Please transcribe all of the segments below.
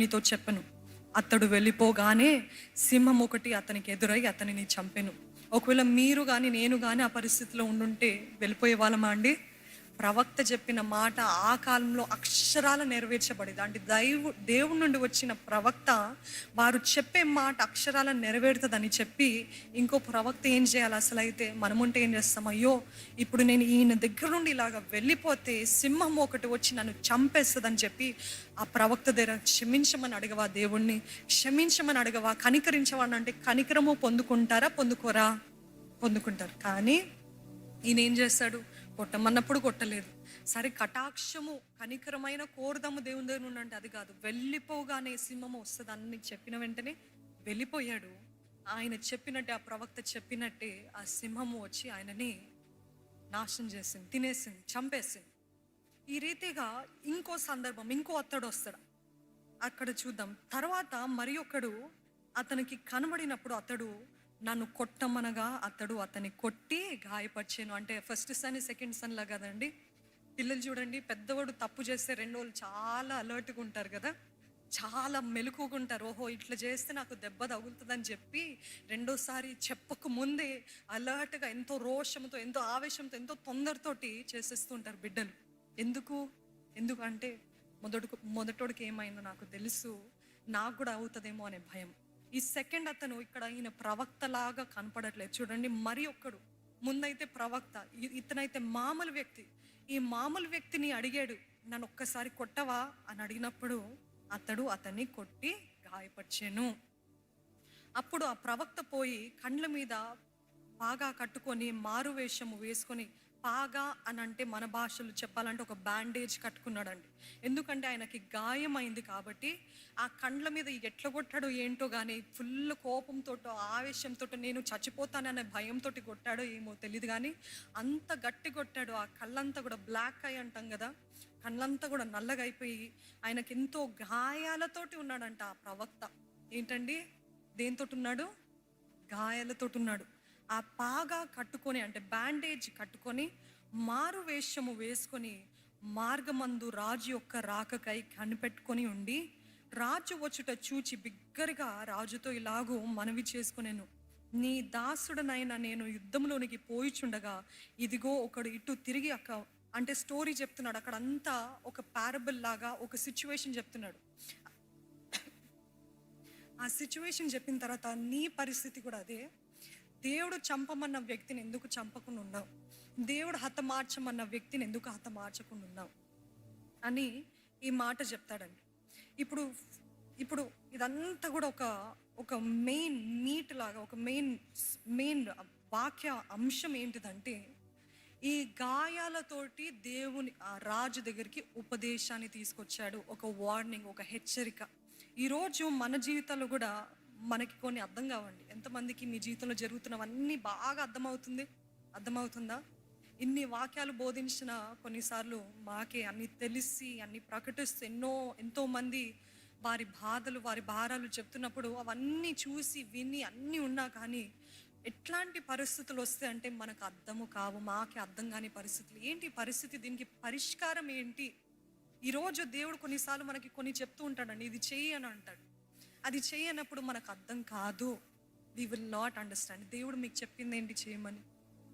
నీతో చెప్పను. అతడు వెళ్ళిపోగానే సింహం ఒకటి అతనికి ఎదురై అతనిని చంపెను. ఒకవేళ మీరు కానీ నేను కానీ ఆ పరిస్థితిలో ఉండుంటే వెళ్ళిపోయే వాళ్ళమా అండి? ప్రవక్త చెప్పిన మాట ఆ కాలంలో అక్షరాల నెరవేర్చబడేది. అంటే దైవు దేవుడి నుండి వచ్చిన ప్రవక్త వారు చెప్పే మాట అక్షరాల నెరవేరుతుందని చెప్పి ఇంకో ప్రవక్త ఏం చేయాలి అసలు అయితే మనముంటే ఏం చేస్తాం? అయ్యో ఇప్పుడు నేను ఈయన దగ్గర నుండి ఇలాగ వెళ్ళిపోతే సింహం ఒకటి వచ్చి నన్ను చంపేస్తుందని చెప్పి ఆ ప్రవక్త దగ్గర క్షమించమని అడగవా దేవుణ్ణి? క్షమించమని అడగవా? కనికరించవాడిని అంటే కనికరము పొందుకుంటారా? పొందుకోరా? పొందుకుంటారు. కానీ ఈయన ఏం చేస్తాడు? కొట్టమన్నప్పుడు కొట్టలేదు. సరే కటాక్షము కనికరమైన కోరదము దేవుని దగ్గర ఉండంటే అది కాదు. వెళ్ళిపోగానే సింహము వస్తుంది అని చెప్పిన వెంటనే వెళ్ళిపోయాడు. ఆయన చెప్పినట్టే ఆ ప్రవక్త చెప్పినట్టే ఆ సింహము వచ్చి ఆయనని నాశనం చేసింది తినేసింది చంపేసింది. ఈ రీతిగా ఇంకో సందర్భం ఇంకో అత్తడు వస్తాడు. అక్కడ చూద్దాం. తర్వాత మరి ఒకడు అతనికి కనబడినప్పుడు అతడు నన్ను కొట్టమనగా అతడు అతన్ని కొట్టి గాయపరిచాను. అంటే ఫస్ట్ సన్ సెకండ్ సన్ లా కదండి. పిల్లలు చూడండి పెద్దవాడు తప్పు చేస్తే రెండు వాళ్ళు చాలా అలర్ట్గా ఉంటారు కదా. చాలా మెలకుగా ఉంటారు. ఓహో ఇట్లా చేస్తే నాకు దెబ్బ తగులుతుందని చెప్పి రెండోసారి చెప్పక ముందే అలర్ట్గా ఎంతో రోషంతో ఎంతో ఆవేశంతో ఎంతో తొందరతోటి చేసేస్తూ ఉంటారు బిడ్డలు. ఎందుకు? ఎందుకంటే మొదటి మొదటోడికి ఏమైందో నాకు తెలుసు. నాకు కూడా అవుతుందేమో అనే భయం. ఈ సెకండ్ అతను ఇక్కడ ఈయన ప్రవక్తలాగా కనపడట్లేదు. చూడండి మరి ఒక్కడు ముందైతే ప్రవక్త ఇతనైతే మామూలు వ్యక్తి. ఈ మామూలు వ్యక్తిని అడిగాడు నన్ను ఒక్కసారి కొట్టవా? అని అడిగినప్పుడు అతడు అతన్ని కొట్టి గాయపరిచాను. అప్పుడు ఆ ప్రవక్త పోయి కండ్ల మీద బాగా కట్టుకొని మారు వేషము వేసుకొని పాగా అని అంటే మన భాషలో చెప్పాలంటే ఒక బ్యాండేజ్ కట్టుకున్నాడండి. ఎందుకంటే ఆయనకి గాయమైంది కాబట్టి ఆ కండ్ల మీద ఎట్ల కొట్టాడో ఏంటో కానీ ఫుల్ కోపంతో ఆవేశంతో నేను చచ్చిపోతాననే భయంతో కొట్టాడో ఏమో తెలియదు కానీ అంత గట్టి కొట్టాడు. ఆ కళ్ళంతా కూడా బ్లాక్ అయి అంటాం కదా కళ్ళంతా కూడా నల్లగా అయిపోయి ఆయనకి ఎంతో గాయాలతోటి ఉన్నాడంట ఆ ప్రవక్త. ఏంటండి? దేంతో ఉన్నాడు? గాయాలతోటి ఉన్నాడు. ఆ పాగా కట్టుకొని అంటే బ్యాండేజ్ కట్టుకొని మారు వేషము వేసుకొని మార్గమందు రాజు యొక్క రాకకై కనిపెట్టుకొని ఉండి రాజు వచ్చుట చూచి బిగ్గరగా రాజుతో ఇలాగూ మనవి చేసుకునేను. నీ దాసుడనైనా నేను యుద్ధంలోనికి పోయిచుండగా ఇదిగో ఒకడు ఇటు తిరిగి అక్క అంటే స్టోరీ చెప్తున్నాడు. అక్కడ అంతా ఒక పారబుల్ లాగా ఒక సిచ్యువేషన్ చెప్తున్నాడు. ఆ సిచ్యువేషన్ చెప్పిన తర్వాత నీ పరిస్థితి కూడా అదే. దేవుడు చంపమన్న వ్యక్తిని ఎందుకు చంపకుండా ఉన్నావు? దేవుడు హతమార్చమన్న వ్యక్తిని ఎందుకు హతమార్చకుండా ఉన్నావు? అని ఈ మాట చెప్తాడండి. ఇప్పుడు ఇప్పుడు ఇదంతా కూడా ఒక ఒక మెయిన్ మీట్ లాగా ఒక మెయిన్ మెయిన్ వాక్య అంశం ఏంటిదంటే ఈ గాయాలతోటి దేవుని ఆ రాజు దగ్గరికి ఉపదేశాన్ని తీసుకొచ్చాడు. ఒక వార్నింగ్ ఒక హెచ్చరిక. ఈరోజు మన జీవితంలో కూడా మనకి కొన్ని అర్థం కావండి. ఎంతమందికి మీ జీవితంలో జరుగుతున్నవన్నీ బాగా అర్థమవుతుంది? అర్థమవుతుందా? ఇన్ని వాక్యాలు బోధించిన కొన్నిసార్లు మాకే అన్ని తెలిసి అన్ని ప్రకటిస్తూ ఎన్నో ఎంతో మంది వారి బాధలు వారి భారాలు చెప్తున్నప్పుడు అవన్నీ చూసి విని అన్నీ ఉన్నా కానీ ఎట్లాంటి పరిస్థితులు వస్తే అంటే మనకు అర్థము కావు మాకే అర్థం కాని పరిస్థితులు. ఏంటి పరిస్థితి? దీనికి పరిష్కారం ఏంటి? ఈరోజు దేవుడు కొన్నిసార్లు మనకి కొన్ని చెప్తూ ఉంటాడండి. ఇది చెయ్యి అని అంటాడు. అది చేయనప్పుడు మనకు అర్థం కాదు. వి విల్ నాట్ అండర్స్టాండ్ దేవుడు మీకు చెప్పింది ఏంటి చేయమని?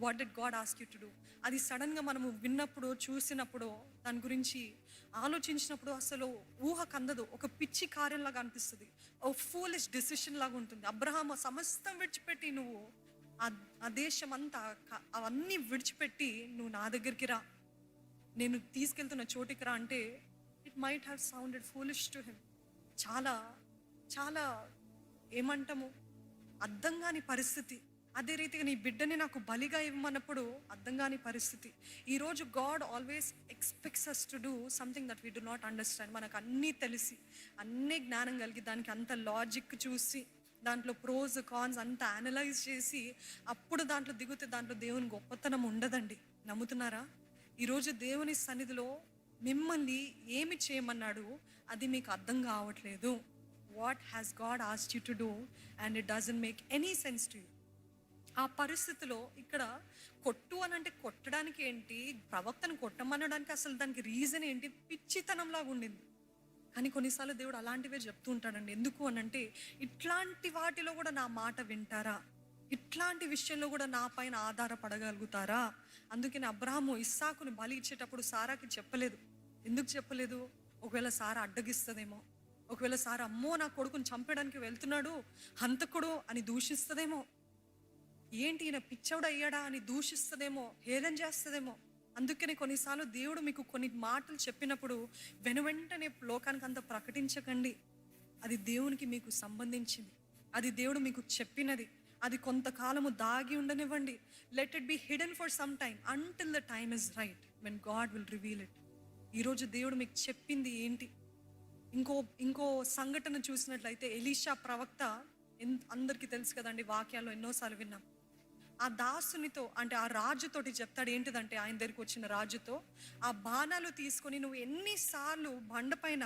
What did God ask you to do అది సడన్గా మనము విన్నప్పుడు చూసినప్పుడు దాని గురించి ఆలోచించినప్పుడు అసలు ఊహ కందదు. ఒక పిచ్చి కార్యంలాగా అనిపిస్తుంది. ఓ ఫూలిష్ డెసిషన్ లాగా ఉంటుంది. అబ్రహాం సమస్తం విడిచిపెట్టి నువ్వు ఆ- దేశం అంతా అవన్నీ విడిచిపెట్టి నువ్వు నా దగ్గరికి రా. నేను తీసుకెళ్తున్న చోటికి రా అంటే it might have sounded foolish to him చాలా చాలా ఏమంటాము? అర్థం కాని పరిస్థితి. అదే రీతిగా నీ బిడ్డని నాకు బలిగా ఇవ్వమన్నప్పుడు అర్థం కాని పరిస్థితి. ఈరోజు God always expects us to do something that we do not understand మనకు అన్నీ తెలిసి అన్నీ జ్ఞానం కలిగి దానికి అంత లాజిక్ చూసి దాంట్లో ప్రోజ్ కాన్స్ అంతా అనలైజ్ చేసి అప్పుడు దాంట్లో దిగుతే దాంట్లో దేవుని గొప్పతనం ఉండదండి. నమ్ముతున్నారా? ఈరోజు దేవుని సన్నిధిలో మిమ్మల్ని ఏమి చేయమన్నాడు అది మీకు అర్థం కావట్లేదు. What has God asked you to do and it doesn't make any sense to you ఆ పరిస్థితిలో ఇక్కడ కొట్టు అని అంటే కొట్టడానికి ఏంటి? ప్రవక్తను కొట్టమనడానికి అసలు దానికి రీజన్ ఏంటి? పిచ్చితనంలాగా ఉండింది. కానీ కొన్నిసార్లు దేవుడు అలాంటివే చెప్తూ ఉంటాడండి. ఎందుకు అని అంటే ఇట్లాంటి వాటిలో కూడా నా మాట వింటారా? ఇట్లాంటి విషయంలో కూడా నా పైన ఆధారపడగలుగుతారా? అందుకని అబ్రాహము ఇస్సాకుని బలి ఇచ్చేటప్పుడు సారాకి చెప్పలేదు. ఎందుకు చెప్పలేదు? ఒకవేళ సారా అడ్డగిస్తుందేమో. ఒకవేళ సార్ అమ్మో నా కొడుకుని చంపడానికి వెళ్తున్నాడు హంతకుడు అని దూషిస్తుందేమో. ఏంటి ఈయన పిచ్చవుడు అయ్యాడా అని దూషిస్తుందేమో హేదం చేస్తుందేమో. అందుకని కొన్నిసార్లు దేవుడు మీకు కొన్ని మాటలు చెప్పినప్పుడు వెనువెంటనే లోకానికి అంత ప్రకటించకండి. అది దేవునికి మీకు సంబంధించింది. అది దేవుడు మీకు చెప్పినది. అది కొంతకాలము దాగి ఉండనివ్వండి. Let it be hidden for some time until the time is right when God will reveal it ఈరోజు దేవుడు మీకు చెప్పింది ఏంటి? ఇంకో ఇంకో సంఘటన చూసినట్లయితే ఎలీషా ప్రవక్త ఎన్- అందరికీ తెలుసు కదండి వాక్యాల్లో ఎన్నోసార్లు విన్నాం. ఆ దాసునితో అంటే ఆ రాజుతోటి చెప్తాడు ఏంటిదంటే ఆయన దగ్గరికి వచ్చిన రాజుతో ఆ బాణాలు తీసుకొని నువ్వు ఎన్నిసార్లు బండపైన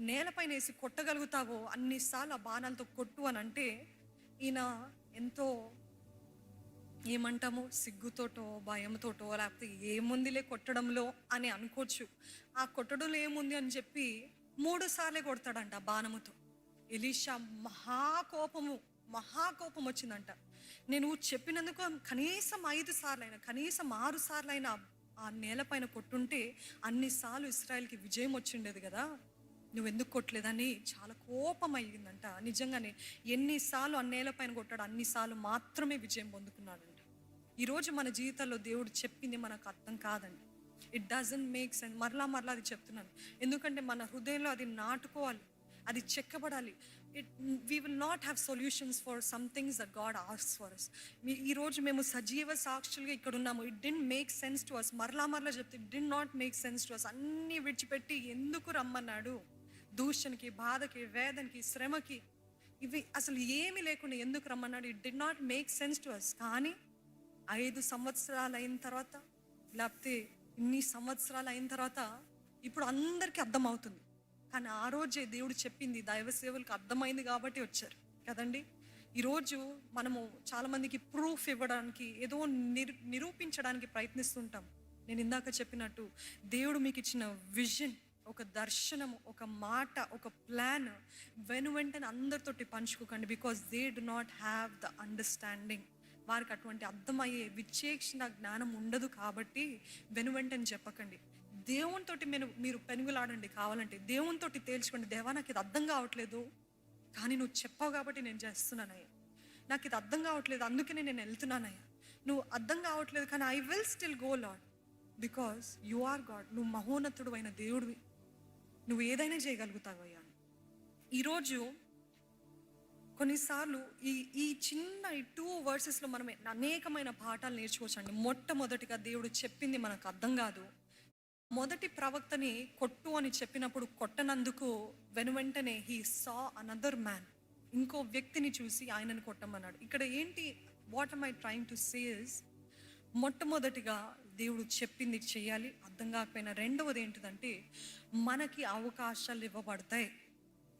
నేలపైన వేసి కొట్టగలుగుతావో అన్నిసార్లు ఆ బాణాలతో కొట్టు అని అంటే ఈయన ఎంతో ఏమంటాము సిగ్గుతోటో భయంతోటో లేకపోతే ఏముందిలే కొట్టడంలో అని అనుకోవచ్చు. ఆ కొట్టడంలో ఏముంది అని చెప్పి మూడు సార్లే కొడతాడంట బాణముతో. ఎలీషా మహాకోపము మహాకోపం వచ్చిందంట నేను చెప్పినందుకు కనీసం ఐదు సార్లైనా కనీసం ఆరు సార్లైనా ఆ నేలపైన కొట్టుంటే అన్నిసార్లు ఇస్రాయల్కి విజయం వచ్చిండేది కదా. నువ్వు ఎందుకు కొట్టలేదని చాలా కోపం అయ్యిందంట నిజంగానే ఎన్నిసార్లు ఆ నేలపైన కొట్టాడు అన్నిసార్లు మాత్రమే విజయం పొందుకున్నాడంట. ఈరోజు మన జీవితాల్లో దేవుడు చెప్పింది మనకు అర్థం కాదండి ఇట్ డజంట్ మేక్ సెన్స్ మరలా మరలా అది చెప్తున్నాను. ఎందుకంటే మన హృదయంలో అది నాటుకోవాలి. అది చెక్కబడాలి. It we will not have solutions for somethings the God has for us ఈరోజు మేము సజీవ సాక్షులుగా ఇక్కడ ఉన్నాము. It didn't make sense to us మరలా మరలా చెప్తే it didn't not make sense to us అన్నీ విడిచిపెట్టి ఎందుకు రమ్మన్నాడు? దూషణకి బాధకి వేదనకి శ్రమకి. ఇవి అసలు ఏమీ లేకుండా ఎందుకు రమ్మన్నాడు? It did not make sense to us కానీ ఐదు సంవత్సరాలు అయిన తర్వాత లేకపోతే ఇన్ని సంవత్సరాలు అయిన తర్వాత ఇప్పుడు అందరికీ అర్థమవుతుంది. కానీ ఆ రోజే దేవుడు చెప్పింది దైవ సేవలకు అర్థమైంది కాబట్టి వచ్చారు. కదండి? ఈరోజు మనము చాలామందికి ప్రూఫ్ ఇవ్వడానికి ఏదో నిరు నిరూపించడానికి ప్రయత్నిస్తుంటాం. నేను ఇందాక చెప్పినట్టు దేవుడు మీకు ఇచ్చిన విజన్ ఒక దర్శనం ఒక మాట ఒక ప్లాన్ వెను వెంటనే అందరితోటి పంచుకోకండి. Because they do not have the understanding. వారికి అటువంటి అర్థమయ్యే విచేక్షణ జ్ఞానం ఉండదు కాబట్టి వెనువెంటని చెప్పకండి. దేవునితోటి మీరు మీరు పెనుగులాడండి కావాలంటే. దేవునితోటి తేల్చుకోండి. దేవా నాకు ఇది అర్థం కావట్లేదు. కానీ నువ్వు చెప్పావు కాబట్టి నేను చేస్తున్నానయ్యా నాకు ఇది అర్థం కావట్లేదు. అందుకనే నేను వెళ్తున్నానయ్యా నువ్వు అర్థం కావట్లేదు కానీ I will still go Lord because you are God నువ్వు మహోన్నతుడు అయిన దేవుడివి. నువ్వు ఏదైనా చేయగలుగుతావు అయ్యా. ఈరోజు కొన్నిసార్లు ఈ ఈ చిన్న ఈ టూ వర్సెస్లో మనం అనేకమైన పాఠాలు నేర్చుకోవచ్చండి. మొట్టమొదటిగా దేవుడు చెప్పింది మనకు అర్థం కాదు. మొదటి ప్రవక్తని కొట్టు అని చెప్పినప్పుడు కొట్టనందుకు వెనువెంటనే హీ సా అనదర్ మ్యాన్ ఇంకో వ్యక్తిని చూసి ఆయనను కొట్టమన్నాడు. ఇక్కడ ఏంటి what I trying to says మొట్టమొదటిగా దేవుడు చెప్పింది చేయాలి. అర్థం కాకపోయినా రెండవది ఏంటిదంటే మనకి అవకాశాలు ఇవ్వబడతాయి.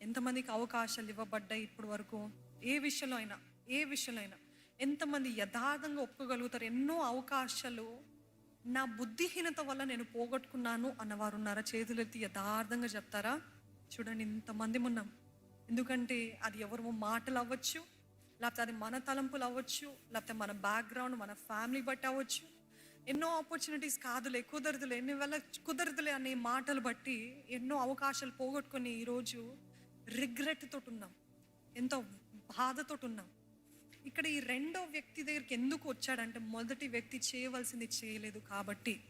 ఎంతమందికి అవకాశాలు ఇవ్వబడ్డాయి ఇప్పటి వరకు? ఏ విషయంలో అయినా ఏ విషయంలో అయినా. ఎంతమంది యథార్థంగా ఒప్పుకోగలుగుతారు? ఎన్నో అవకాశాలు నా బుద్ధిహీనత వల్ల నేను పోగొట్టుకున్నాను అన్నవారు ఉన్నారా? చేతులెత్తి యథార్థంగా చెప్తారా? చూడండి ఇంతమంది ఉన్నాం. ఎందుకంటే అది ఎవరు మాటలు అవ్వచ్చు లేకపోతే అది మన తలంపులు అవ్వచ్చు లేకపోతే మన బ్యాక్గ్రౌండ్ మన ఫ్యామిలీ బట్టి అవ్వచ్చు. ఎన్నో ఆపర్చునిటీస్ కాదులే కుదరదులే ఎన్ని వల్ల కుదరదులే అనే మాటలు బట్టి ఎన్నో అవకాశాలు పోగొట్టుకొని ఈరోజు రిగ్రెట్తో ఉన్నాం ఎంతో బాధతోటి ఉన్నాం. ఇక్కడ ఈ రెండో వ్యక్తి దగ్గరికి ఎందుకు వచ్చాడంటే మొదటి వ్యక్తి చేయవలసింది చేయలేదు కాబట్టి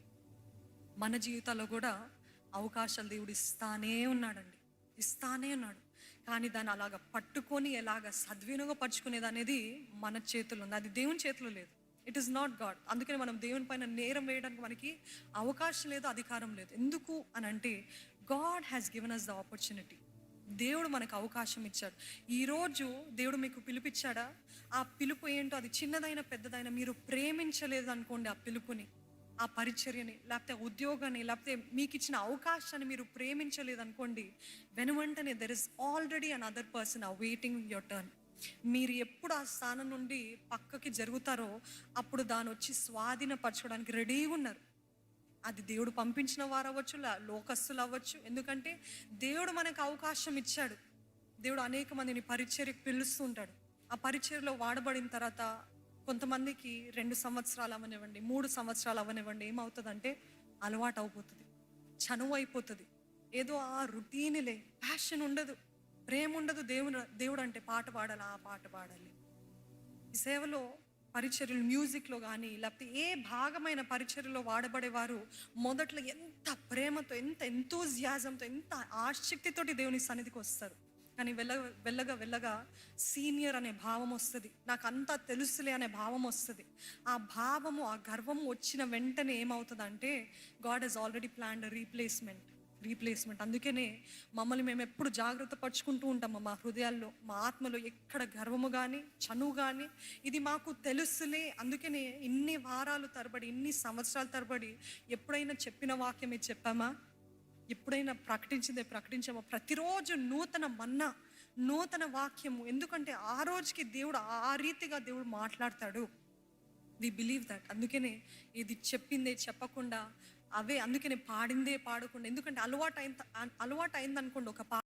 మన జీవితాల్లో కూడా అవకాశాలు దేవుడు ఇస్తానే ఉన్నాడండి. ఇస్తానే ఉన్నాడు. కానీ దాన్ని అలాగ పట్టుకొని ఎలాగ సద్వినియోగపరుచుకునేది అనేది మన చేతుల్లో ఉంది. అది దేవుని చేతిలో లేదు. ఇట్ ఈస్ నాట్ గాడ్ అందుకని మనం దేవుని పైన నేరం వేయడానికి మనకి అవకాశం లేదు అధికారం లేదు. ఎందుకు అని అంటే God has given us the opportunity దేవుడు మనకు అవకాశం ఇచ్చాడు. ఈరోజు దేవుడు మీకు పిలిపించాడా ఆ పిలుపు ఏంటో అది చిన్నదైనా పెద్దదైనా మీరు ప్రేమించలేదు అనుకోండి ఆ పిలుపుని ఆ పరిచర్యని లేకపోతే ఉద్యోగాన్ని లేకపోతే మీకు ఇచ్చిన అవకాశాన్ని మీరు ప్రేమించలేదు అనుకోండి వెనువంటనే there is already another person are waiting your turn మీరు ఎప్పుడు ఆ స్థానం నుండి పక్కకి జరుగుతారో అప్పుడు దాని వచ్చి స్వాధీనపరచుకోవడానికి రెడీగా ఉన్నారు. అది దేవుడు పంపించిన వారు అవ్వచ్చు లోకస్తులు అవ్వచ్చు ఎందుకంటే దేవుడు మనకు అవకాశం ఇచ్చాడు. దేవుడు అనేక మందిని పరిచర్యకు పిలుస్తూ ఉంటాడు ఆ పరిచర్లో వాడబడిన తర్వాత కొంతమందికి రెండు సంవత్సరాలు అవనివ్వండి మూడు సంవత్సరాలు అవనివ్వండి ఏమవుతుందంటే అలవాటు అయిపోతుంది చనువు అయిపోతుంది. ఏదో ఆ రుటీన్లే ప్యాషన్ ఉండదు. ప్రేమ ఉండదు దేవుడు దేవుడు అంటే పాట పాడాలి ఆ పాట పాడాలి. ఈ సేవలో పరిచర్యలు మ్యూజిక్లో కానీ లేకపోతే ఏ భాగమైన పరిచర్యలో వాడబడేవారు మొదట్లో ఎంత ప్రేమతో ఎంత ఎంతోజియాజంతో ఎంత ఆసక్తితోటి దేవుని సన్నిధికి వస్తారు. కానీ వెళ్ళ వెళ్ళగా వెళ్ళగా సీనియర్ అనే భావం వస్తుంది. నాకు అంతా తెలుసులే అనే భావం వస్తుంది. ఆ భావము ఆ గర్వము వచ్చిన వెంటనే ఏమవుతుందంటే God has already planned replacement replacement అందుకనే మమ్మల్ని మేము ఎప్పుడు జాగ్రత్త పరుచుకుంటూ ఉంటాము మా హృదయాల్లో మా ఆత్మలో ఎక్కడ గర్వము కానీ చనువు కానీ ఇది మాకు తెలుసులే. అందుకనే ఇన్ని వారాలు తరబడి ఇన్ని సంవత్సరాల తరబడి ఎప్పుడైనా చెప్పిన వాక్యమే చెప్పామా? ఎప్పుడైనా ప్రకటించిందే ప్రకటించామా? ప్రతిరోజు నూతన మన్నా నూతన వాక్యము. ఎందుకంటే ఆ రోజుకి దేవుడు ఆ రీతిగా దేవుడు మాట్లాడతాడు. వి బిలీవ్ దట్ అందుకనే ఇది చెప్పిందే చెప్పకుండా అవే నేను పాడిందే పాడకుండా ఎందుకంటే అలవాటు అయిన అలవాటు అయిందనుకోండి ఒక పా